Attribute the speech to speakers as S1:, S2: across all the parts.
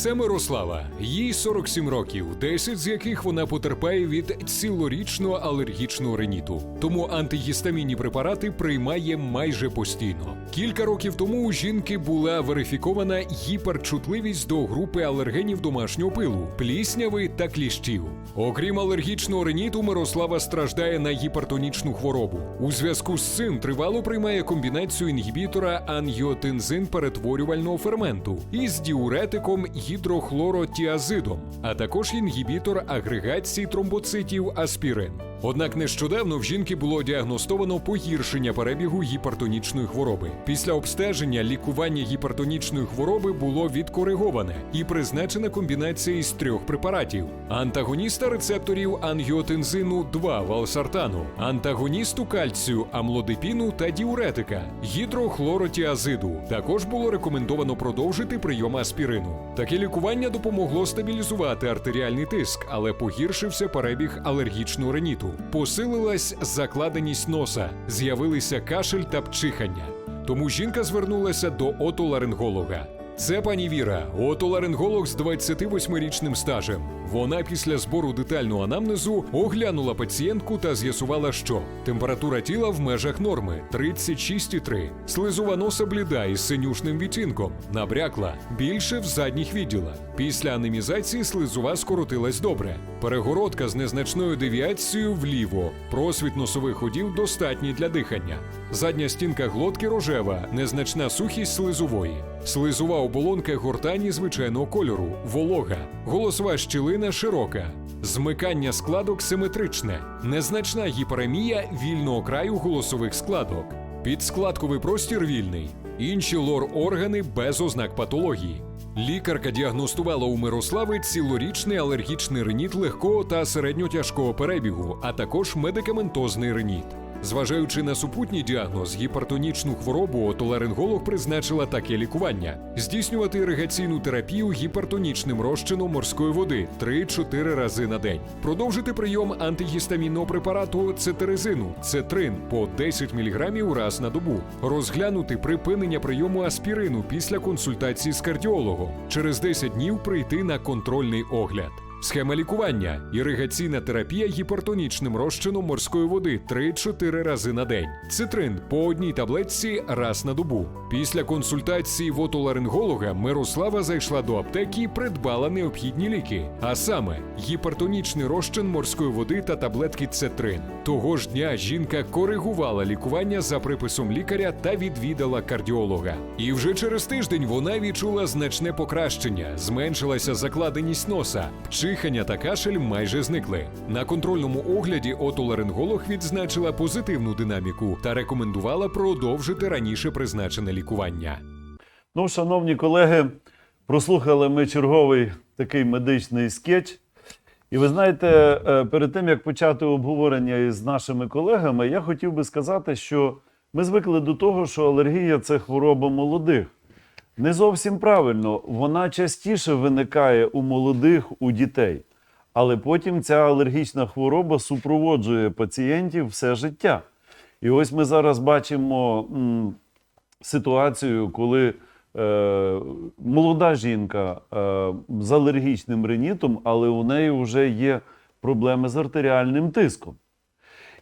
S1: Це Мирослава. Їй 47 років, 10 з яких вона потерпає від цілорічного алергічного риніту. Тому антигістамінні препарати приймає майже постійно. Кілька років тому у жінки була верифікована гіперчутливість до групи алергенів домашнього пилу, плісняви та кліщів. Окрім алергічного риніту, Мирослава страждає на гіпертонічну хворобу. У зв'язку з цим тривало приймає комбінацію інгібітора ангіотензин перетворювального ферменту із діуретиком гідрохлоротіазидом, а також інгібітор агрегації тромбоцитів аспірин. Однак нещодавно в жінки було діагностовано погіршення перебігу гіпертонічної хвороби. Після обстеження лікування гіпертонічної хвороби було відкориговане і призначена комбінація із трьох препаратів: антагоніста рецепторів ангіотензину 2 валсартану, антагоністу кальцію амлодипіну та діуретика, гідрохлоротіазиду. Також було рекомендовано продовжити прийом аспірину. Таке лікування допомогло стабілізувати артеріальний тиск, але погіршився перебіг алергічного риніту. Посилилась закладеність носа, з'явилися кашель та пчихання. Тому жінка звернулася до отоларинголога. Це пані Віра, отоларинголог з 28-річним стажем. Вона після збору детального анамнезу оглянула пацієнтку та з'ясувала, що температура тіла в межах норми 36,3, слизова носа бліда із синюшним відтінком, набрякла більше в задніх відділах. Після анемізації слизова скоротилась добре. Перегородка з незначною девіацією вліво, просвіт носових ходів достатній для дихання. Задня стінка глотки рожева, незначна сухість слизової. Слизова оболонка гортані звичайного кольору, волога, голосова щілина широка, змикання складок симетричне, незначна гіперемія вільного краю голосових складок, підскладковий простір вільний, інші лор-органи без ознак патології. Лікарка діагностувала у Мирослави цілорічний алергічний реніт легкого та середньотяжкого перебігу, а також медикаментозний реніт. Зважаючи на супутній діагноз, гіпертонічну хворобу, отоларинголог призначила таке лікування: здійснювати іригаційну терапію гіпертонічним розчином морської води 3-4 рази на день, продовжити прийом антигістамінного препарату цетерезину, цетрин по 10 мг раз на добу, розглянути припинення прийому аспірину після консультації з кардіологом, через 10 днів прийти на контрольний огляд. Схема лікування: іригаційна терапія гіпертонічним розчином морської води 3-4 рази на день. Цитрин по одній таблетці раз на добу. Після консультації в отоларинголога Мирослава зайшла до аптеки і придбала необхідні ліки, а саме гіпертонічний розчин морської води та таблетки Цетрин. Того ж дня жінка коригувала лікування за приписом лікаря та відвідала кардіолога. І вже через тиждень вона відчула значне покращення, зменшилася закладеність носа. Чихання та кашель майже зникли. На контрольному огляді отоларинголог відзначила позитивну динаміку та рекомендувала продовжити раніше призначене лікування.
S2: Ну, шановні колеги, прослухали ми черговий такий медичний скетч. І ви знаєте, е, перед тим як почати обговорення із нашими колегами, я хотів би сказати, що ми звикли до того, що алергія це хвороба молодих. Не зовсім правильно, вона частіше виникає у молодих, у дітей. Але потім ця алергічна хвороба супроводжує пацієнтів все життя. І ось ми зараз бачимо м, ситуацію, коли е, молода жінка е, з алергічним ринітом, але у неї вже є проблеми з артеріальним тиском.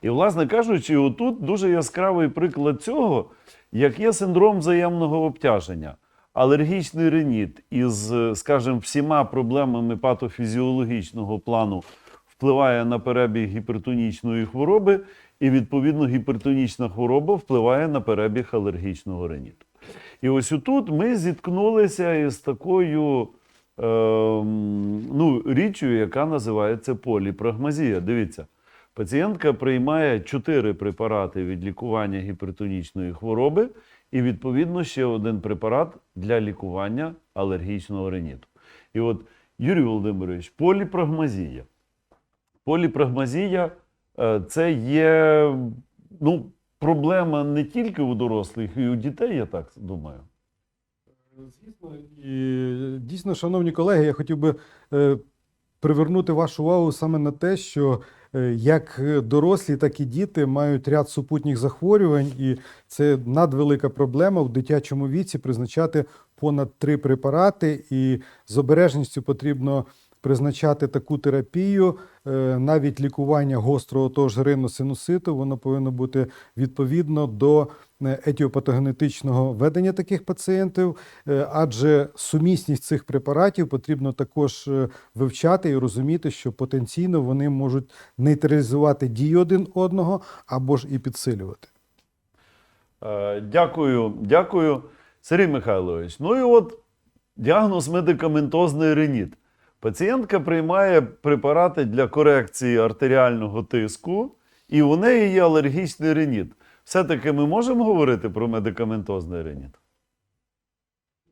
S2: І, власне кажучи, отут дуже яскравий приклад цього, як є синдром взаємного обтяження. Алергічний реніт із, скажімо, всіма проблемами патофізіологічного плану впливає на перебіг гіпертонічної хвороби, і, відповідно, гіпертонічна хвороба впливає на перебіг алергічного реніту. І ось отут ми зіткнулися із такою е, ну, річчю, яка називається поліпрагмазія. Дивіться, пацієнтка приймає 4 препарати від лікування гіпертонічної хвороби і, відповідно, ще один препарат для лікування алергічного реніту. І от, Юрій Володимирович, поліпрагмазія. Поліпрагмазія е, це є ну, проблема не тільки у дорослих, і у дітей, я так думаю.
S3: Звісно, і дійсно, шановні колеги, я хотів би е, привернути вашу увагу саме на те, що як дорослі, так і діти мають ряд супутніх захворювань, і це надвелика проблема в дитячому віці призначати понад три препарати, і з обережністю потрібно призначати таку терапію, е, навіть лікування гострого того ж риносинуситу, воно повинно бути відповідно до е, етіопатогенетичного ведення таких пацієнтів, е, адже сумісність цих препаратів потрібно також е, вивчати і розуміти, що потенційно вони можуть нейтралізувати дію один одного або ж і підсилювати.
S2: Е, Дякую, дякую, Сергій Михайлович. Ну і от діагноз медикаментозний реніт. Пацієнтка приймає препарати для корекції артеріального тиску, і у неї є алергічний реніт. Все-таки ми можемо говорити про медикаментозний реніт?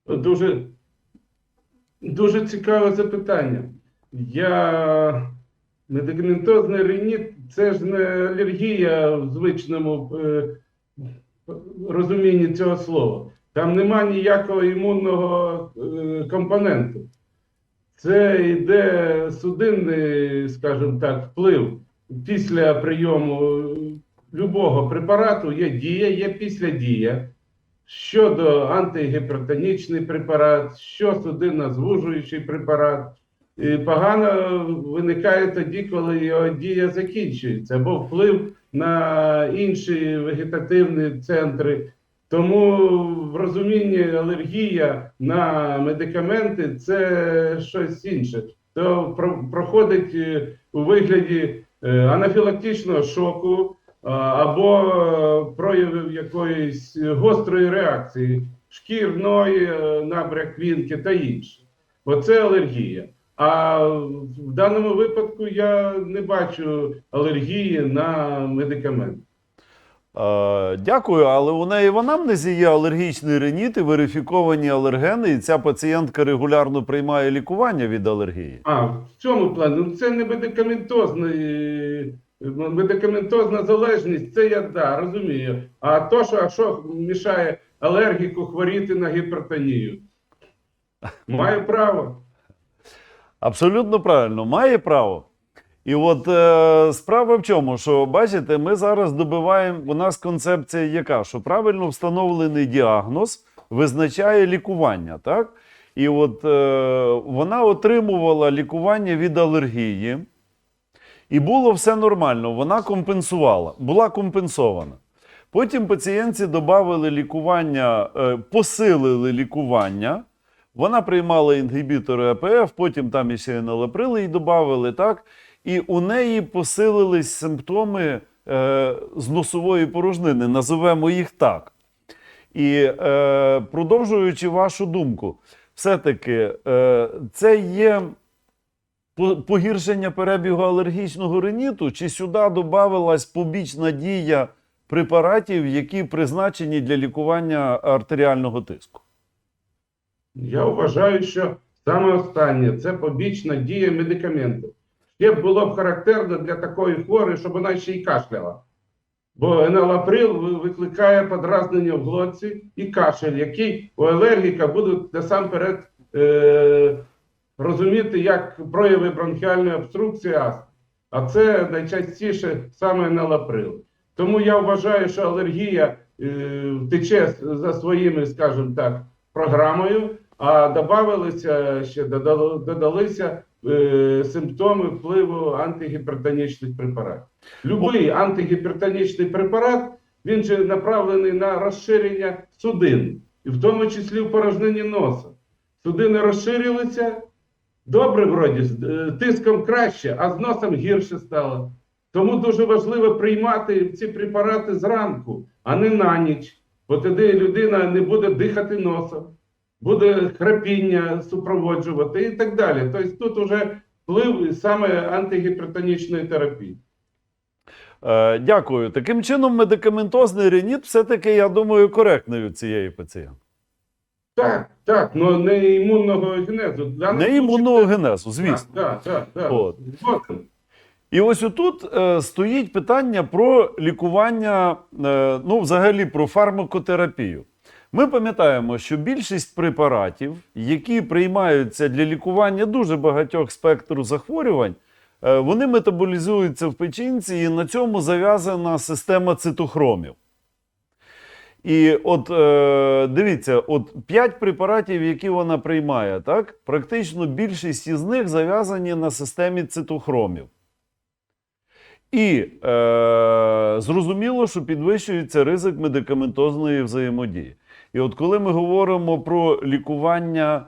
S4: Дуже, дуже цікаве запитання. Я медикаментозний реніт це ж не алергія в звичному е, розумінні цього слова. Там нема ніякого імунного е, компоненту. Це йде судинний, скажімо так, вплив після прийому любого препарату є дія, є післядія. Щодо антигіпертонічний препарат, що судинно-звужуючий препарат. І погано виникає тоді, коли його дія закінчується, або вплив на інші вегетативні центри. Тому в розумінні алергія на медикаменти це щось інше. То проходить е, у вигляді е, анафілактичного шоку або е, проявів якоїсь гострої реакції, шкірної, е, набряк та інше. Оце алергія. А в даному випадку я не бачу алергії на медикамент.
S2: Е, Дякую, але у неї в анамнезі є алергічний реніт і верифіковані алергени, і ця пацієнтка регулярно приймає лікування від алергії.
S4: А, в цьому плані ну, це не медикаментозний, медикаментозна залежність, це я да, розумію. А то, що, а що мішає алергіку хворіти на гіпертонію? Має право.
S2: Абсолютно правильно, має право. І от е, справа в чому, що бачите, ми зараз добиваємо, у нас концепція яка, що правильно встановлений діагноз визначає лікування, так? І от е, вона отримувала лікування від алергії, і було все нормально, вона компенсувала, була компенсована. Потім пацієнтці додали лікування, е, посилили лікування. Вона приймала інгібітори АПФ, потім там іще налаприли і додали, так? І у неї посилились симптоми е, з носової порожнини, називемо їх так. І е, продовжуючи вашу думку, все-таки е, це є погіршення перебігу алергічного риніту, чи сюди додавалась побічна дія препаратів, які призначені для лікування артеріального тиску?
S4: Я вважаю, що саме останнє це побічна дія медикаменту. Ще було б характерно для такої хворої, щоб вона ще й кашляла. Бо еналаприл викликає подразнення в глотці і кашель, який у алергіка будуть насамперед е, розуміти як прояви бронхіальної обструкції астми. А це найчастіше саме еналаприл. Тому я вважаю, що алергія е, тече за своїми, скажімо так, програмою, а додавалися ще додалися е, симптоми впливу антигіпертонічних препаратів. Любий антигіпертонічний препарат він же направлений на розширення судин, і в тому числі в порожнині носа. Судини розширилися, добре вроді, з е, тиском краще, а з носом гірше стало. Тому дуже важливо приймати ці препарати зранку, а не на ніч. Бо тоді людина не буде дихати носом, буде храпіння супроводжувати і так далі. Тобто тут вже вплив саме антигіпертонічної терапії.
S2: Е, дякую. Таким чином, медикаментозний реніт все-таки, я думаю, коректний у цієї пацієнтки.
S4: Так, так, але не імунного генезу.
S2: Не імунного генезу, звісно.
S4: Так, так, так.
S2: От. І ось отут е, стоїть питання про лікування, е, ну, взагалі про фармакотерапію. Ми пам'ятаємо, що більшість препаратів, які приймаються для лікування дуже багатьох спектру захворювань, Е, Вони метаболізуються в печінці, і на цьому зав'язана система цитохромів. І от е, дивіться, от 5 препаратів, які вона приймає, так, практично більшість із них зав'язані на системі цитохромів. І е, зрозуміло, що підвищується ризик медикаментозної взаємодії. І от коли ми говоримо про лікування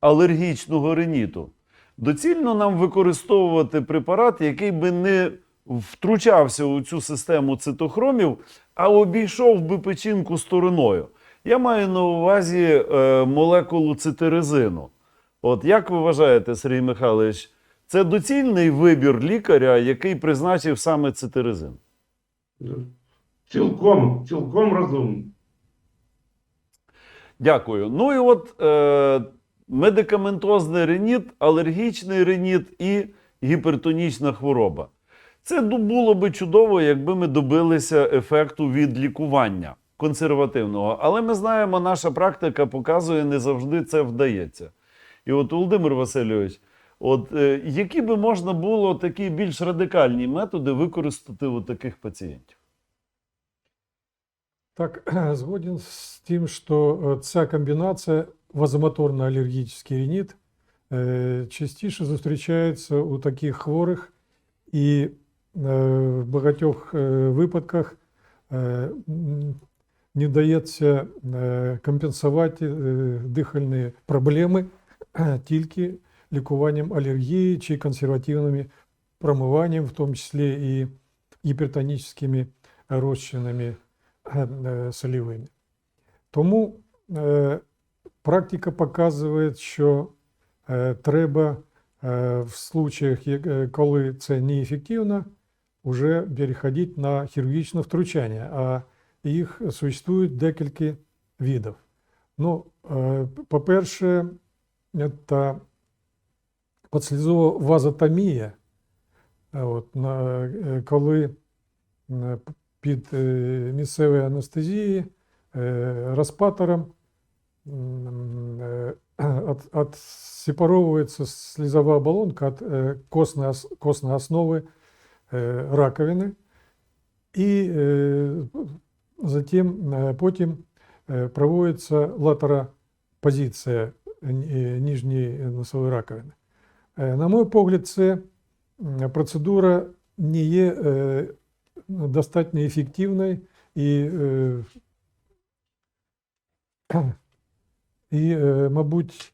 S2: алергічного риніту, доцільно нам використовувати препарат, який би не втручався у цю систему цитохромів, а обійшов би печінку стороною. Я маю на увазі е, молекулу цитерезину. От як ви вважаєте, Сергій Михайлович, це доцільний вибір лікаря, який призначив саме цитерезин?
S4: Цілком, цілком розумно.
S2: Дякую. Ну і от е, медикаментозний реніт, алергічний реніт і гіпертонічна хвороба. Це було би чудово, якби ми добилися ефекту від лікування консервативного. Але ми знаємо, наша практика показує, не завжди це вдається. І от Володимир Васильович, от е, які би можна було такі більш радикальні методи використати у таких пацієнтів?
S5: Так, згоден з тим, що ця комбінація вазомоторно-алергічний рініт е, частіше зустрічається у таких хворих, і в багатьох е, випадках е, не вдається е, компенсувати е, дихальні проблеми тільки лікуванням алергії чи консервативними промиванням, в тому числі і гіпертонічними розчинами е, е, солівими. Тому е, практика показує, що е, треба е, в случаях, е, коли це неефективно, вже переходити на хірургічне втручання, а їх существує декілька видів. Ну, е, по-перше, це подслізова вазотомія, Е, от, на, е, коли е, під е, місцевою анестезією е, розпатором м, е, от, отсепаровывается слезовая оболонка от э, костной, ос- костной основы э, раковины. И э, затем э, потім э, проводится латеропозиція э, нижньої носової раковини. Е, На мой погляд, це м, процедура не є е, достатньо ефективною і, е, і е, мабуть,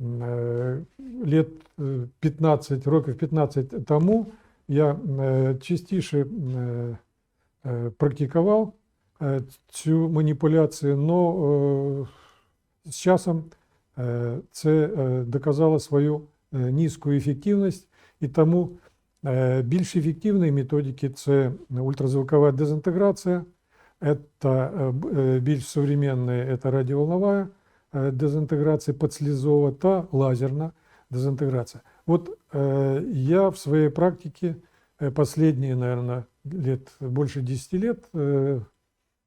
S5: м, е, літ е, 15, років 15 тому я е, частіше м, е, е, практикував е, цю маніпуляцію, але з часом е, це е, доказало свою е, низьку ефективність, і тому е, більш ефективні методики це ультразвукова дезінтеграція, это э, б- э, більш современные, это радиоволновая э, дезинтеграция подслезова та лазерная дезинтеграция. Вот э, я в своей практике э, последние, наверное, лет больше 10 лет э,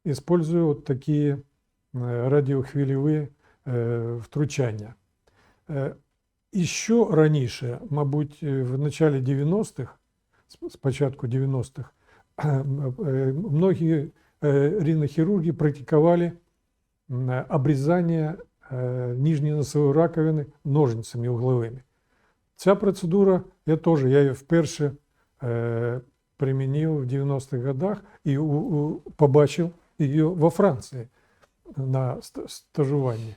S5: использую вот такие э, радіохвильові э, втручання. Е, І що раніше, мабуть, е, в началі 90-х, з- з початку 90-х, е, многі е, ринохірурги практикували м, обрізання е, нижньої носової раковини ножницями угловими. Ця процедура, я теж я її вперше е, примінив в 90-х годах і у, у, побачив її во Франції на ст- стажуванні.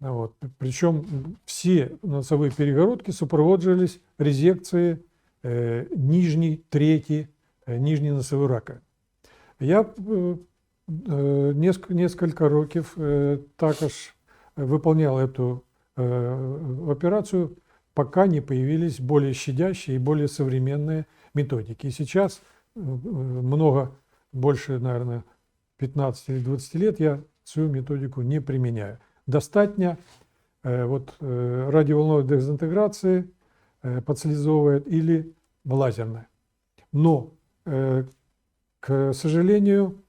S5: А Вот. Причем все носовые перегородки сопровождались резекцией э, нижней трети э, нижней носовой раковины. Я э, э, несколько, несколько років э, також выполнял эту э, операцию, пока не появились более щадящие и более современные методики. И сейчас э, э, много, больше, наверное, 15 или 20 лет я цю методику не применяю. Достатньо э, вот, радиоволновой дезинтеграции подслезовой или лазерной. Но, к сожалению,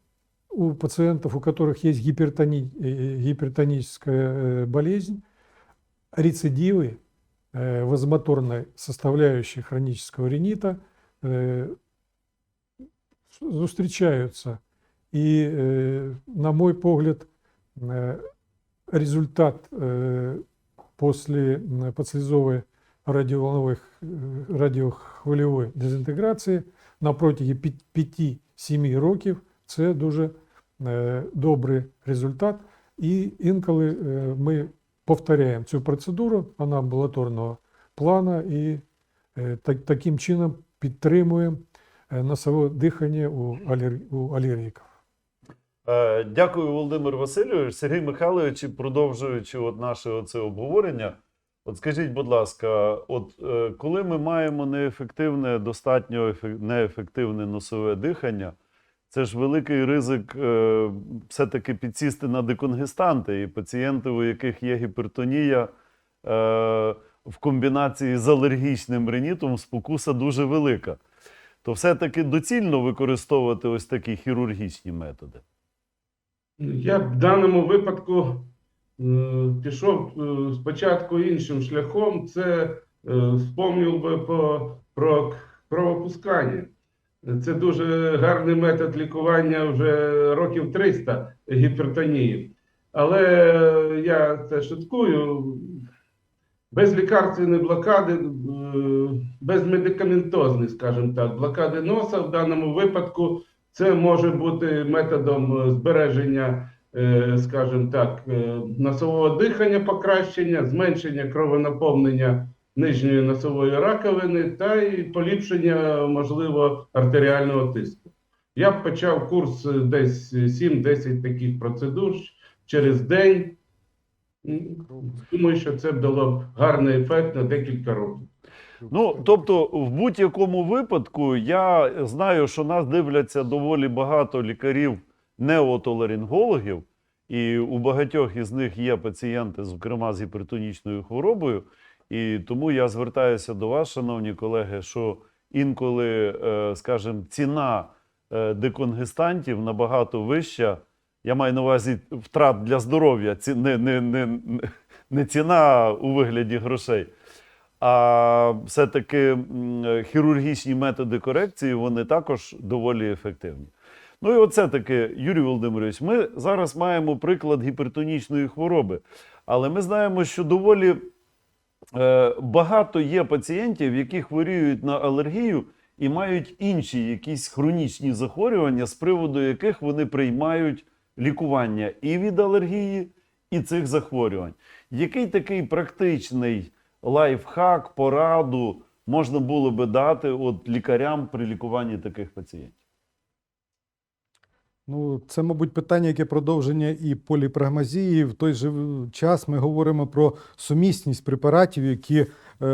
S5: у пациентов, у которых есть гипертони- гипертоническая болезнь, рецидивы вазомоторной составляющей хронического ринита э, с- зустрічаються. І, е, на мой погляд, е, результат е, после м, подслізової радіоволнових, е, радіохвильової дезінтеграції на протязі 5-7 років це дуже е, добрий результат. І інколи е, ми повторяємо цю процедуру, амбулаторного плану, і е, так, таким чином підтримуємо е, носове дихання у, алер... у алергіків.
S2: Е, Дякую, Володимир Васильович. Сергій Михайлович, продовжуючи от наше оце обговорення. От скажіть, будь ласка, от е, коли ми маємо неефективне, достатньо ефе- неефективне носове дихання, це ж великий ризик е, все-таки підсісти на деконгестанти, і пацієнти, у яких є гіпертонія, е, в комбінації з алергічним ринітом спокуса дуже велика. То все-таки доцільно використовувати ось такі хірургічні методи.
S4: Я в даному випадку е, пішов спочатку іншим шляхом. Це вспомнив би про кровопускання. Це дуже гарний метод лікування вже років 300 гіпертонії. Але я це шуткую. Без лікарственної блокади, е, без медикаментозної, скажімо так, блокади носа в даному випадку це може бути методом збереження, е, скажімо так, е, носового дихання, покращення, зменшення кровонаповнення нижньої носової раковини та і поліпшення, можливо, артеріального тиску. Я почав курс десь 7-10 таких процедур через день. Думаю, що це дало гарний ефект на декілька років.
S2: Ну, тобто, в будь-якому випадку, я знаю, що нас дивляться доволі багато лікарів неотоларингологів, і у багатьох із них є пацієнти, зокрема з гіпертонічною хворобою. І тому я звертаюся до вас, шановні колеги, що інколи, е, скажімо, ціна е, деконгестантів набагато вища. Я маю на увазі втрат для здоров'я, не, не, не, не ціна у вигляді грошей. А все-таки хірургічні методи корекції вони також доволі ефективні. Ну і оце таки, Юрій Володимирович, ми зараз маємо приклад гіпертонічної хвороби, але ми знаємо, що доволі багато є пацієнтів, які хворіють на алергію і мають інші якісь хронічні захворювання, з приводу яких вони приймають лікування і від алергії, і цих захворювань. Який такий практичний лайфхак, пораду можна було би дати от лікарям при лікуванні таких пацієнтів?
S3: Ну, це, мабуть, питання, яке продовження і поліпрагмазії. В той же час ми говоримо про сумісність препаратів, які е,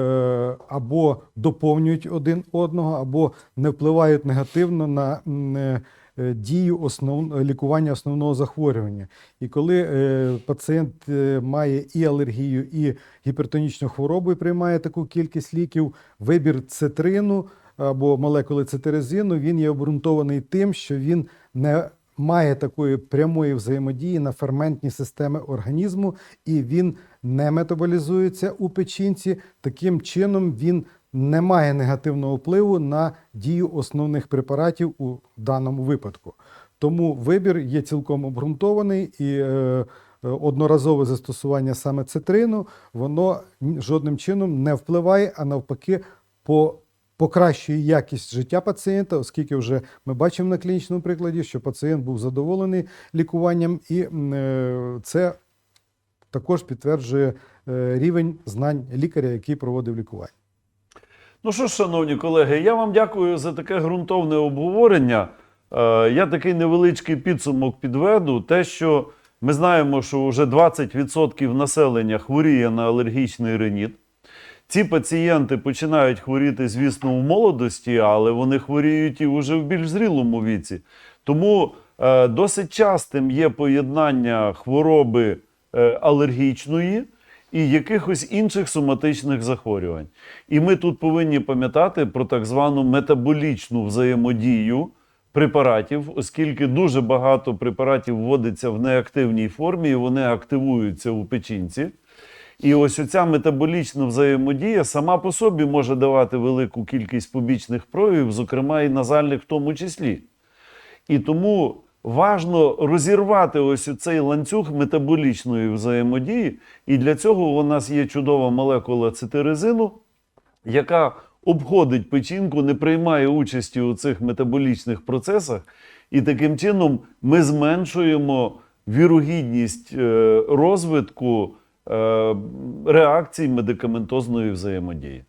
S3: або доповнюють один одного, або не впливають негативно на е, е, дію основ... лікування основного захворювання. І коли е, пацієнт е, має і алергію, і гіпертонічну хворобу, і приймає таку кількість ліків, вибір цитрину або молекули цитирезину, він є обґрунтований тим, що він не має такої прямої взаємодії на ферментні системи організму, і він не метаболізується у печінці. Таким чином він не має негативного впливу на дію основних препаратів у даному випадку. Тому вибір є цілком обґрунтований і е, е, одноразове застосування саме цитрину, воно жодним чином не впливає, а навпаки, по покращує якість життя пацієнта, оскільки вже ми бачимо на клінічному прикладі, що пацієнт був задоволений лікуванням, і е, це також підтверджує е, рівень знань лікаря, який проводив лікування.
S2: Ну що ж, шановні колеги, я вам дякую за таке ґрунтовне обговорення. Е, Я такий невеличкий підсумок підведу. Те, що ми знаємо, що вже 20% населення хворіє на алергічний реніт. Ці пацієнти починають хворіти, звісно, у молодості, але вони хворіють і вже в більш зрілому віці. Тому е, досить частим є поєднання хвороби е, алергічної і якихось інших соматичних захворювань. І ми тут повинні пам'ятати про так звану метаболічну взаємодію препаратів, оскільки дуже багато препаратів вводиться в неактивній формі, і вони активуються у печінці. І ось оця метаболічна взаємодія сама по собі може давати велику кількість побічних проявів, зокрема і назальних в тому числі. І тому важно розірвати ось цей ланцюг метаболічної взаємодії. І для цього у нас є чудова молекула цитирезину, яка обходить печінку, не приймає участі у цих метаболічних процесах. І таким чином ми зменшуємо вірогідність е, розвитку реакцій медикаментозної взаємодії.